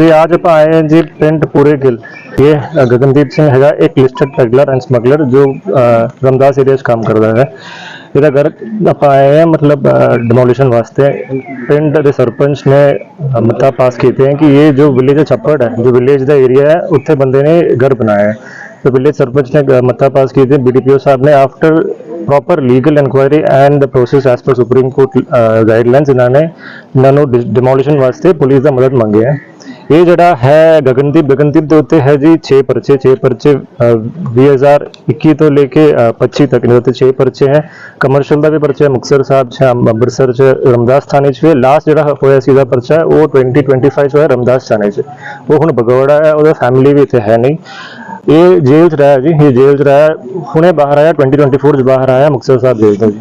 ਜੀ ਅੱਜ ਆਪਾਂ ਆਏ ਹਾਂ ਜੀ ਪਿੰਡ ਪੂਰੇ ਗਿੱਲ ਇਹ ਅ, ਗਗਨਦੀਪ ਸਿੰਘ ਹੈਗਾ ਇੱਕ ਲਿਸਟਡ ਪੈਗਲਰ ਐਂਡ ਸਮਗਲਰ ਜੋ ਅ, ਰਮਦਾਸ ਏਰੀਆ 'ਚ ਕੰਮ ਕਰਦਾ ਹੈ ਇਹਦਾ ਘਰ ਆਪਾਂ ਆਏ ਹਾਂ ਮਤਲਬ ਡਿਮੋਲੀਸ਼ਨ ਵਾਸਤੇ ਪਿੰਡ ਦੇ ਸਰਪੰਚ ਨੇ ਅ, ਮਤਾ ਪਾਸ ਕੀਤੇ हैं कि ये जो विलेज है छप्पड़ है जो विलेज ਦਾ ਏਰੀਆ ਹੈ ਉੱਥੇ ਬੰਦੇ ਨੇ ਘਰ ਬਣਾਇਆ ਹੈ तो विलेज सरपंच ने अ, मता पास किए थे बीडीपीओ साहब ने after proper legal inquiry and the process as per Supreme Court guidelines ਇਹਨਾਂ ਨੇ ਇਹਨਾਂ ਨੂੰ ਡਿਮੋਲੀਸ਼ਨ ਵਾਸਤੇ ਪੁਲਿਸ ਦਾ ਮਦਦ ਮੰਗੀ ਹੈ ਇਹ ਜਿਹੜਾ ਹੈ ਗਗਨਦੀਪ ਗਗਨਦੀਪ ਦੇ ਉੱਤੇ ਹੈ ਜੀ 6 ਪਰਚੇ 6 ਪਰਚੇ ਅ, 2021 ਤੋਂ ਲੈ ਕੇ ਅ, 25 ਤੱਕ ਦੇ ਉੱਤੇ 6 ਪਰਚੇ ਹੈ। ਕਮਰਸ਼ੀਅਲ ਦਾ ਵੀ ਪਰਚਾ ਹੈ ਮੁਕਤਸਰ ਸਾਹਿਬ ਚ ਅੰਮ੍ਰਿਤਸਰ ਚ ਰਮਦਾਸ ਥਾਣੇ ਚ ਵੀ ਲਾਸਟ ਜਿਹੜਾ ਹੋਇਆ ਸੀ ਪਰਚਾ ਹੈ, ਉਹ 2025 ਚ ਹੋਇਆ ਰਮਦਾਸ ਥਾਣੇ ਚ। ਉਹ ਹੁਣ ਬਗੌੜਾ ਹੈ ਉਹਦਾ ਫੈਮਿਲੀ ਵੀ ਇੱਥੇ ਹੈ ਨਹੀਂ। ਇਹ ਜੇਲ੍ਹ ਚ ਰਿਹਾ ਜੀ ਇਹ ਜੇਲ੍ਹ ਚ ਰਿਹਾ ਹੁਣੇ ਬਾਹਰ ਆਇਆ 2024 ਚ ਬਾਹਰ ਆਇਆ ਮੁਕਤਸਰ ਸਾਹਿਬ ਜੇਲ੍ਹ ਤੋਂ ਜੀ।